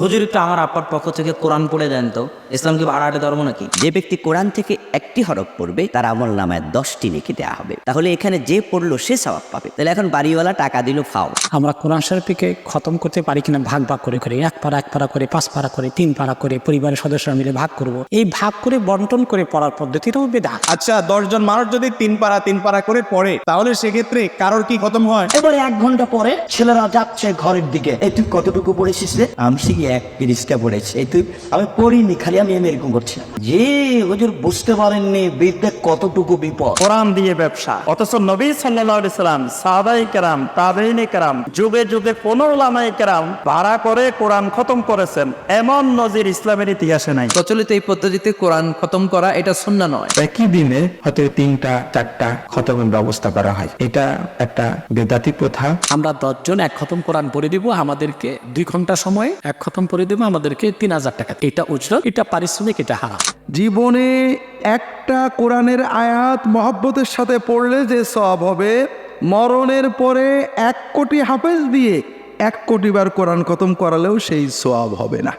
হুজুর একটু আমার আব্বার পক্ষ থেকে কোরআন পড়ে দেন তো। ইসলাম কি ভাড়াটে ধর্ম নাকি? যে ব্যক্তি কোরআন থেকে একটি হরফ পড়বে তার আমল নামায় দশটি নেকি দেওয়া হবে। তাহলে এখানে যে পড়ল সে সবাব পাবে। তাহলে এখন বাড়িওয়ালা টাকা দিল ফাও। আমরা কোরআন শরীফকে খতম করতে পারি কিনা ভাগ ভাগ করে করে এক পারা এক পারা করে পাঁচ পারা করে তিন পারা করে পরিবারের সদস্যরা মিলে ভাগ করব। এই ভাগ করে বন্টন করে পড়ার পদ্ধতিটাও বেদা। আচ্ছা দশজন মানুষ যদি তিন পারা তিন পারা করে পড়ে তাহলে সেক্ষেত্রে কারোর কি খতম হয়? এবারে এক ঘণ্টা পরে ছেলেরা যাচ্ছে ঘরের দিকে। এই তুই কতটুকু পড়েছিস রে? আমি সে এক তিরিশটা পড়েছি। এই তুই আমি পড়িনি খালি আমি আমি এরকম করছি। যে হুজুর বুঝতে পারেননি বিদ্যা কতটুকু বিপদ। কোরআন দিয়ে ব্যবসা। অথচ নবী সাল্লাহ সাল্লাম সাহাবাই কেরাম তাবেইনে কেরাম যুগে যুগে কোন ওলামাই কেরাম ভাড়া করে কোরআন খতম করেছেন। এমন নজির ইসলামের ইতিহাসে নাই। প্রচলিত এই পদ্ধতিতে কোরআন খতম করা এটা সুন্না নয়। একই দিনে হয়তো তিনটা চারটা খতমের ব্যবস্থা করা হয়। এটা একটা বেদাতি প্রথা। আমরা দশজন এক খতম কোরআন পড়ে দিব আমাদেরকে দুই ঘণ্টা সময় এক খতম পড়ে দেবো আমাদেরকে তিন হাজার টাকা। এটা উজরত এটা পারিশ্রমিক এটা হারাম। জীবনে একটা কোরআনের আয়াত মহব্বতের সাথে পড়লে যে সব হবে মরণের পরে এক কোটি হাফেজ দিয়ে এক কোটি বার কোরআন খতম করালেও সেই সব হবে না।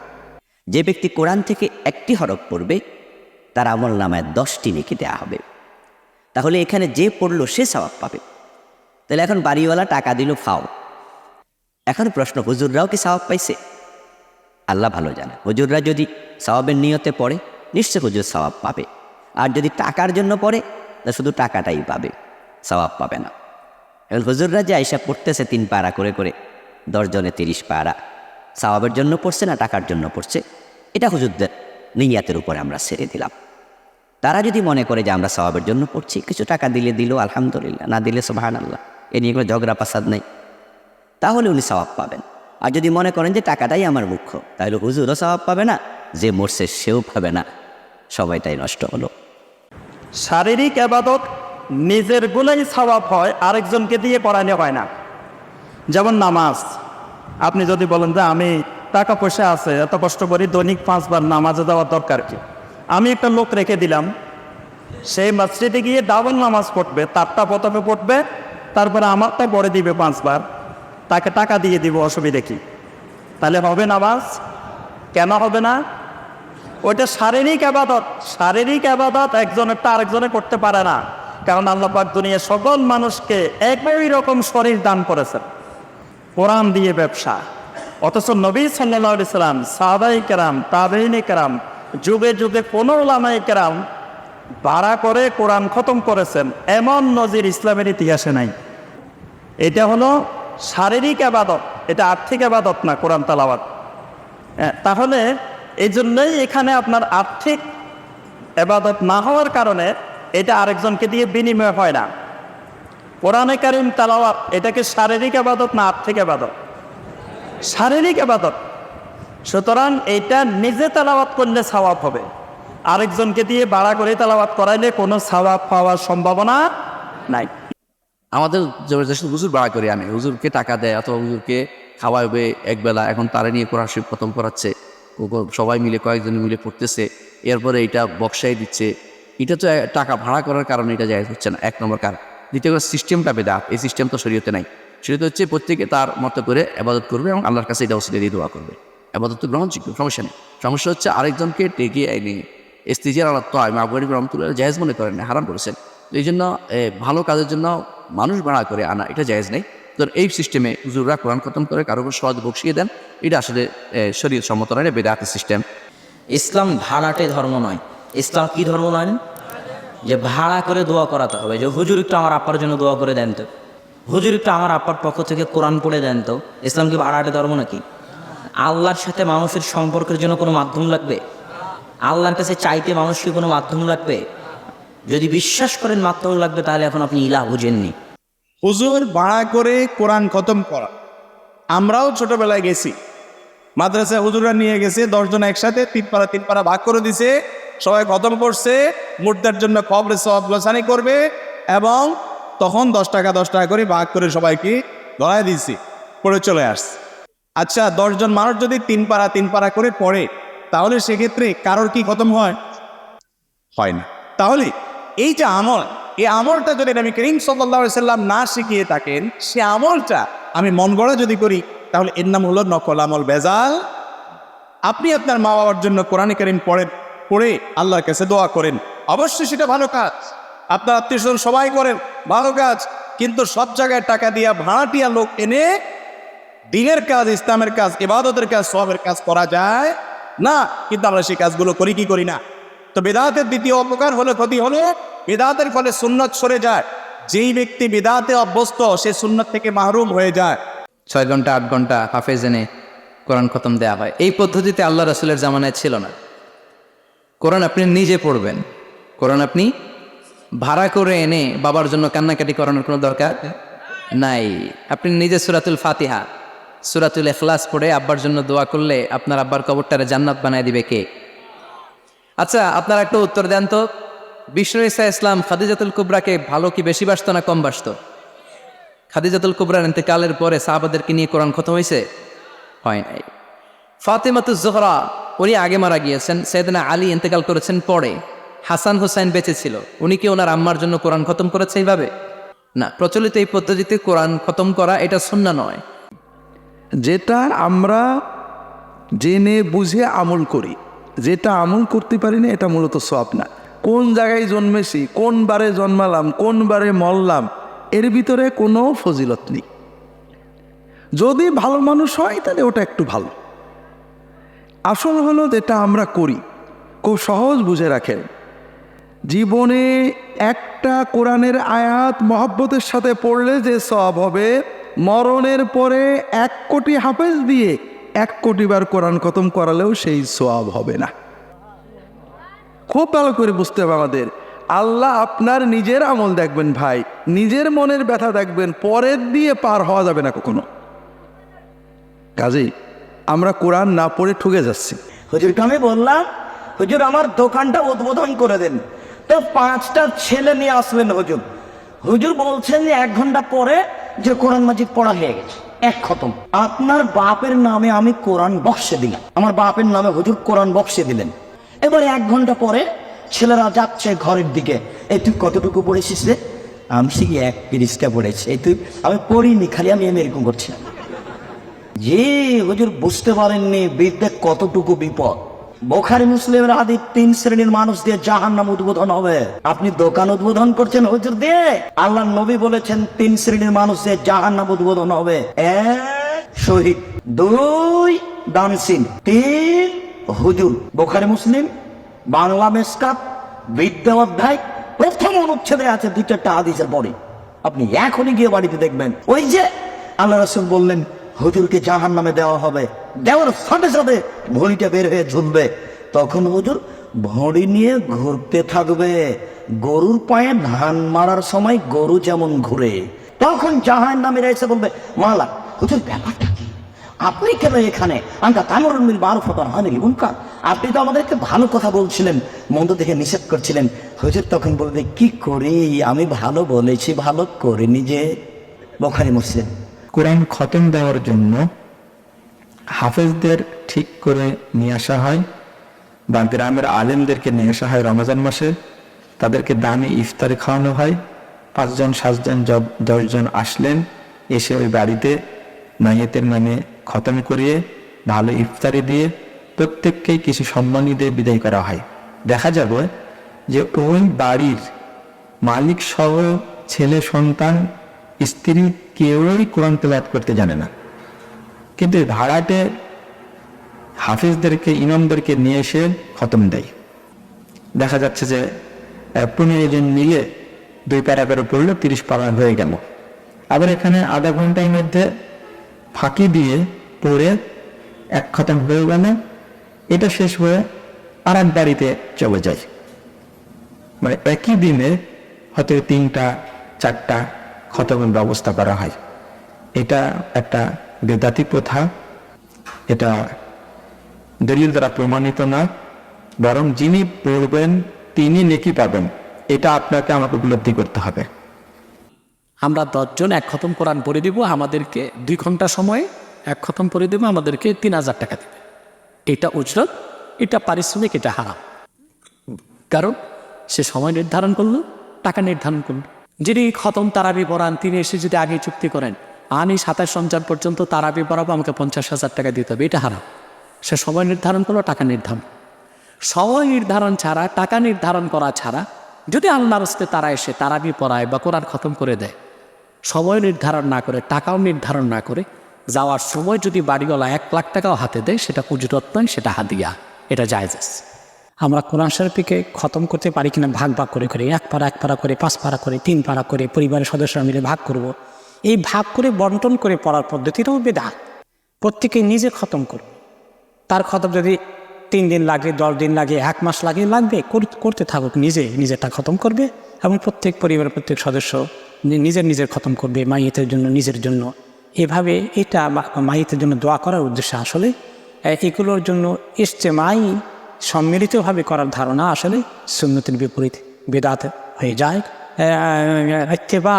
যে ব্যক্তি কোরআন থেকে একটি হরফ পড়বে তার আমল নামায় দশটি নেকি দেওয়া হবে। তাহলে এখানে যে পড়ল সে সবাব পাবে। তাহলে এখন বাড়িওয়ালা টাকা দিল ফাও এখন প্রশ্ন হুজুররাও কি সবাব পাইছে? আল্লাহ ভালো জানে। হজুররা যদি সবাবের নিয়তে পড়ে নিশ্চয় হজুর সবাব পাবে। আর যদি টাকার জন্য পড়ে, তা শুধু টাকাটাই পাবে সবাব পাবে না। এখন হুজুররা যে আইসা পড়তেছে তিন পাড়া করে করে দশজনে তিরিশ পাড়া সবাবের জন্য পড়ছে না টাকার জন্য পড়ছে, এটা হুজুরদের নিয়াতের উপরে আমরা ছেড়ে দিলাম। তারা যদি মনে করে যে আমরা সবাবের জন্য পড়ছি, কিছু টাকা দিলে দিল, আলহামদুলিল্লাহ, না দিলে সোবাহান আল্লাহ এ নিয়ে কোনো ঝগড়া পাসাদ নেই, তাহলে উনি সবাব পাবেন। আর যদি মনে করেন যে টাকাটাই আমার মুখ্য, তাহলে হুজুরও স্বভাব পাবে না, যে মরছে সেও পাবে না। সবাইটাই নষ্ট হলো। শারীরিক আবাদত নিজের গুলাই স্বভাব হয়, আরেকজনকে দিয়ে করানো হয় না। যেমন নামাজ, আপনি যদি বলেন যে আমি টাকা পয়সা আছে, এত কষ্ট করি দৈনিক পাঁচবার নামাজে যাওয়ার দরকার কি? আমি একটা লোক রেখে দিলাম, সেই মসজিদে গিয়ে ডাবল নামাজ পড়বে, তারটা প্রথমে পড়বে, তারপরে আমারটা পরে দিবে পাঁচবার। তাকে টাকা দিয়ে দিব অসুবিধে কি? তাহলে হবে নামাজ? কেন হবে না? ওইটা শারীরিক আবাদত। শারীরিক আবাদত একজনেরটা আরেকজনে করতে পারে না। কারণ আল্লাহ পাক দুনিয়ার সকল মানুষকে একই রকম শরীর দান করেছেন। কোরআন দিয়ে ব্যবসা। অথচ নবী সাল্লাহ সাল্লাম, সাহাবাই কেরাম, তাবেইনে কেরাম, যুগে যুগে কোনো ওলামাই কেরাম ভাড়া করে কোরআন খতম করেছেন। এমন নজির ইসলামের ইতিহাসে নাই। এটা হলো শারীরিক আবাদত, এটা আর্থিক আবাদত না, কোরআন তালাবাদ তাহলে এই জন্যই এখানে আপনার আর্থিক এবাদত না হওয়ার কারণে এটা আরেকজনকে দিয়ে বিনিময় হয় না। কোরআনে কারিম তালাওয়াত, এটাকে শারীরিক আবাদত না আর্থিক আবাদত? শারীরিক আবাদত। সুতরাং এটা নিজে তালাওয়াত করলে সওয়াব হবে। আরেকজনকে দিয়ে বাড়া করে তালাওয়াত করাইলে কোনো সওয়াব পাওয়ার সম্ভাবনা নাই। আমাদের যেসব হুজুর ভাড়া করি আমি হুজুরকে টাকা দেয় অথবা হুজুরকে খাওয়াবে একবেলা এখন তারা নিয়ে কোরআন শরীফ খতম করাচ্ছে। সবাই মিলে, কয়েকজন মিলে পড়তেছে। এরপরে এটা বক্সায় দিচ্ছে। এটা তো টাকা ভাড়া করার কারণে এটা যায় হচ্ছে না, এক নম্বর কারণ। দ্বিতীয় সিস্টেমটা বেদাত, এই সিস্টেম তো শরীয়তে নাই। সেটা হচ্ছে প্রত্যেকে তার মতো করে আবাদত করবে এবং আল্লাহর কাছে এটা ওসিলে দিয়ে দোয়া করবে। আবাদত তো গ্রহণযোগ্য সমস্যা নেই। সমস্যা হচ্ছে আরেকজনকে ডেকে স্ত্রীজের আলাদ তো আমি আবগারি রহমতুল্লাহ জাহেজ মনে করেন হারাম করেছেন। এই জন্য ভালো কাজের জন্য মানুষ ভাড়া করে আনা, এটা জায়েজ নেই। তো এই সিস্টেমে হুজুররা কোরআন খতম করে, কারও সহজ বকশিয়ে দেন, এটা আসলে শরীর সম্মত নয়, এটা বেদাতি সিস্টেম ইসলাম ভাড়াটে ধর্ম নয়। ইসলাম কি ধর্ম নয়? যে ভাড়া করে দোয়া করাতে হবে, যে হুজুর একটু আমার আপ্পার জন্য দোয়া করে দেন তো। হুজুর একটু আমার আপ্পার পক্ষ থেকে কোরআন পড়ে দেন তো। ইসলাম কি ভাড়াটে ধর্ম নাকি? আল্লাহর সাথে মানুষের সম্পর্কের জন্য কোনো মাধ্যম লাগবে? আল্লাহর কাছে চাইতে মানুষকে কোনো মাধ্যম লাগবে? যদি বিশ্বাস করেন মাধ্যম লাগবে, তাহলে এখন আপনি ইলা বুঝেননি। হুজুর ভাড়া করে কোরআন খতম করা। আমরাও ছোটবেলায় গেছি। মাদ্রাসায় হুজুররা নিয়ে গেছে, দশজন একসাথে তিন পাড়া তিন পাড়া ভাগ করে দিছে। সবাই খতম করছে, মুর্দার জন্য কবরে সব লোসানি করবে এবং তখন দশ টাকা দশ টাকা করে ভাগ করে সবাইকে ধরায় দিয়েছি পড়ে চলে আসছে। আচ্ছা দশজন মানুষ যদি তিন পাড়া তিন পাড়া করে পড়ে, তাহলে সেক্ষেত্রে কারোর কি খতম হয়? হয় না। তাহলে এই যে আমল, এই আমলটা যদি নবী করিম সাল্লাহ সাল্লাম না শিখিয়ে থাকেন, সে আমলটা আমি মন যদি করি, তাহলে এর নাম হলো নকল আমল, বেজাল। আপনি আপনার মা বাবার জন্য কোরআন কারিম পড়েন পড়ে আল্লাহর কাছে দোয়া করেন, অবশ্যই সেটা ভালো কাজ। আপনার আত্মীয় স্বজন সবাই করেন, ভালো কাজ। কিন্তু সব জায়গায় টাকা দিয়া ভাড়াটিয়া লোক এনে দিনের কাজ, ইসলামের কাজ, ইবাদতের কাজ, সবের কাজ করা যায় না। কিন্তু আমরা সেই কাজগুলো করি কি করি না? তো বেদাতের দ্বিতীয় অপকার হলে ক্ষতি হলো বেদাতের ফলে সুন্নত সরে যায়। যেই ব্যক্তি বেদাতে অভ্যস্ত, সে সুন্নত থেকে মাহরুম হয়ে যায়। ছয় ঘণ্টা, আট ঘণ্টা হাফেজ এনে কোরআন খতম দেওয়া হয়। এই পদ্ধতিতে আল্লাহ রাসুলের জামানায় ছিল না। কোরআন আপনি নিজে পড়বেন। কোরআন আপনি ভাড়া করে এনে বাবার জন্য কান্নাকাটি করানোর কোনো দরকার নাই। আপনি নিজে সুরাতুল ফাতিহা, সুরাতুল এখলাস পড়ে আব্বার জন্য দোয়া করলে আপনার আব্বার কবরটারে জান্নাত বানায় দিবে কে? আচ্ছা আপনারা একটা উত্তর দেন তো। বিষ্ণু ইসা ইসলাম খাদিজাতুল কুবরাকে ভালো কি বেশি বাসত না কম বাসত? খাদিজাতুল কুবরার ইন্তেকালের পরে সাহাবাদেরকে নিয়ে কোরআন খতম হয়েছে? হয় নাই। ফাতেমাতুজ জোহরা, উনি আগে মারা গিয়েছেন, সৈয়দনা আলী ইন্তেকাল করেছেন পরে। হাসান হুসাইন বেঁচে ছিল। উনি কি ওনার আম্মার জন্য কোরআন খতম করেছে এইভাবে? না, প্রচলিত এই পদ্ধতিতে কোরআন খতম করা এটা সুন্না নয়। যেটা আমরা জেনে বুঝে আমল করি। যেটা আমল করতে পারি না, এটা মূলত সব না। কোন জায়গায় জন্মেছি, কোন বারে জন্মালাম, কোন বারে মরলাম, এর ভিতরে কোনো ফজিলত নেই। যদি ভালো মানুষ হয়, তাহলে ওটা একটু ভালো। আসল হলো যেটা আমরা করি, খুব সহজ বুঝে রাখেন। জীবনে একটা কোরআনের আয়াত মহব্বতের সাথে পড়লে যে সব হবে, মরণের পরে এক কোটি হাফেজ দিয়ে এক কোটি বার কোরআন খতম করালেও সেই সোয়াব হবে না। খুব ভালো করে বুঝতে হবে আমাদের। আল্লাহ আপনার নিজের আমল দেখবেন ভাই, নিজের মনের ব্যথা দেখবেন, পরের দিয়ে পার হওয়া যাবে না কখনো। কাজেই আমরা কোরআন না পড়ে ঠুকে যাচ্ছি। হুজুরকে আমি বললাম, হুজুর, আমার দোকানটা উদ্বোধন করে দেন। তো পাঁচটা ছেলে নিয়ে আসলেন হুজুর। হুজুর বলছেন যে এক ঘণ্টা পরে যে কোরআন মাজিদ পড়া হয়ে গেছে। এক খতম। আপনার বাপের নামে আমি কোরআন বক্সে দিলাম। আমার বাপের নামে হুজুর কোরআন বক্সে দিলেন। এবার এক ঘণ্টা পরে ছেলেরা যাচ্ছে ঘরের দিকে। এই তুই কতটুকু পড়েছিস রে? আমি সে এক পিরিসটা পড়েছি। এই তুই, আমি পড়িনি, খালি আমি এরকম করছি যে হুজুর, বুঝতে পারেননি বিদ্যে কতটুকু বিপদ? বোখারি মুসলিমের আদি তিন শ্রেণির মানুষ দিয়ে জাহান নাম উদ্বোধন হবে। আপনি দোকান উদ্বোধন করছেন হুজুর দিয়ে? আল্লাহ নবী বলেছেন, তিন শ্রেণির মানুষ দিয়ে জাহান নাম উদ্বোধন হবে। এক, শহীদ। দুই দানসিন তিন, হুজুর। বোখারি মুসলিম, বাংলা মেসকাত, বিদ্যা অধ্যায়, প্রথম অনুচ্ছেদে আছে দুই চারটা আদিসের পরে। আপনি এখনই গিয়ে বাড়িতে দেখবেন। ওই যে আল্লাহ রসুল বললেন হুজুরকে জাহান নামে দেওয়া হবে। দেওয়ার সাথে সাথে ভড়িটা বের হয়ে ঝুলবে। তখন হুজুর ভড়ি নিয়ে ঘুরতে থাকবে। গরুর পায়ে ধান মারার সময় গরু যেমন ঘুরে, তখন জাহান নামে এসে বলবে মালা হুজুর, ব্যাপারটা কি? আপনি কেন এখানে? আঙ্কা তামরুল মিল ফতর হানিল উনকার আপনি তো আমাদেরকে ভালো কথা বলছিলেন মন্দ দেখে নিষেধ করছিলেন। হুজুর তখন বলবে, কি করি? আমি ভালো বলেছি, ভালো করিনি যে, বখারি মুসলিম। কোরআন খতম দেওয়ার জন্য হাফেজদের ঠিক করে নিয়ে আসা হয় বা গ্রামের আলেমদেরকে নিয়ে আসা হয় রমজান মাসে। তাদেরকে দানে ইফতারে খাওয়ানো হয়। পাঁচজন, সাতজন দশজন আসলেন, এসে ওই বাড়িতে মাইয়েতের নামে খতম করিয়ে, ভালো ইফতারি দিয়ে প্রত্যেককেই কিছু সম্মানী দিয়ে বিদায় করা হয়। দেখা যাবে যে ওই বাড়ির মালিক সহ ছেলে সন্তান স্ত্রী কেউই কোরআন তেলাওয়াত করতে জানে না। কিন্তু ভাড়াটে হাফিজদেরকে, ইমামদেরকে নিয়ে এসে খতম দেয়। দেখা যাচ্ছে যে পনেরো জন মিলে দুই প্যারা প্যারা পড়ল তিরিশ পারা হয়ে গেল। আবার এখানে আধা ঘণ্টার মধ্যে ফাঁকি দিয়ে পড়ে এক খতম হয়ে গেল। এটা শেষ হয়ে আর এক বাড়িতে চলে যায়। মানে একই দিনে হয়তো তিনটা, চারটা খতমের ব্যবস্থা করা হয়। এটা একটা বেদাতি প্রথা। এটা দলিল দ্বারা প্রমাণিত না। বরং যিনি পড়বেন, তিনি নেকি পাবেন। এটা আপনাকে আমাকে উপলব্ধি করতে হবে। আমরা দশজন এক খতম কোরআন পড়ে দিব, আমাদেরকে দুই ঘণ্টা সময় এক খতম পড়ে দেবো, আমাদেরকে তিন হাজার টাকা দেবে। এটা উজরত, এটা পারিশ্রমিক, এটা হারাম। কারণ সে সময় নির্ধারণ করল, টাকা নির্ধারণ করল। যিনি খতম তারাবি পড়ান তিনি এসে যদি আগে চুক্তি করেন আমি সাতাশ রমজান পর্যন্ত তারাবি পড়াবো আমাকে পঞ্চাশ হাজার টাকা দিতে হবে। এটা হারাম। সে সময় নির্ধারণ করল, টাকা নির্ধারণ। সময় নির্ধারণ ছাড়া, টাকা নির্ধারণ করা ছাড়া, যদি আল্লাহর হস্তে তারা এসে তারাবি পড়ায় বা কোরআন খতম করে দেয়, সময় নির্ধারণ না করে, টাকাও নির্ধারণ না করে, যাওয়ার সময় যদি বাড়িওয়ালা এক লাখ টাকাও হাতে দেয়, সেটা পুজুরত নয়, সেটা হাদিয়া। এটা জায়জ আছে। আমরা কোরআন শরীফকে খতম করতে পারি কিনা ভাগ ভাগ করে করে, এক পারা এক পারা করে, পাঁচ পারা করে, তিন পারা করে পরিবারের সদস্যরা মিলে ভাগ করব। এই ভাগ করে বন্টন করে পড়ার পদ্ধতিটাও বেদা প্রত্যেকে নিজে খতম করবে তার খতম যদি তিন দিন লাগে, দশ দিন লাগে, এক মাস লাগে, লাগবে করতে থাকুক নিজে নিজেরটা খতম করবে এবং প্রত্যেক পরিবারের প্রত্যেক সদস্য নিজের নিজের খতম করবে মাইয়েতের জন্য, নিজের জন্য। এভাবে এটা মাইয়েতের জন্য দোয়া করার উদ্দেশ্যে আসলে এগুলোর জন্য ইস্তেমাই সম্মিলিতভাবে করার ধারণা আসলে সুন্নতির বিপরীত বেদাত হয়ে যায়। বা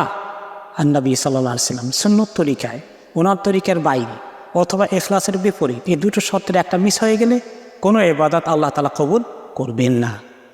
আন্নবী সাল্লাম সুন্নত তরিকায় ওনার তরিকার বাইরে অথবা এখলাসের বিপরীত, এই দুটো শর্তের একটা মিস হয়ে গেলে কোনো এবাদাত আল্লাহ তালা কবুল করবেন না।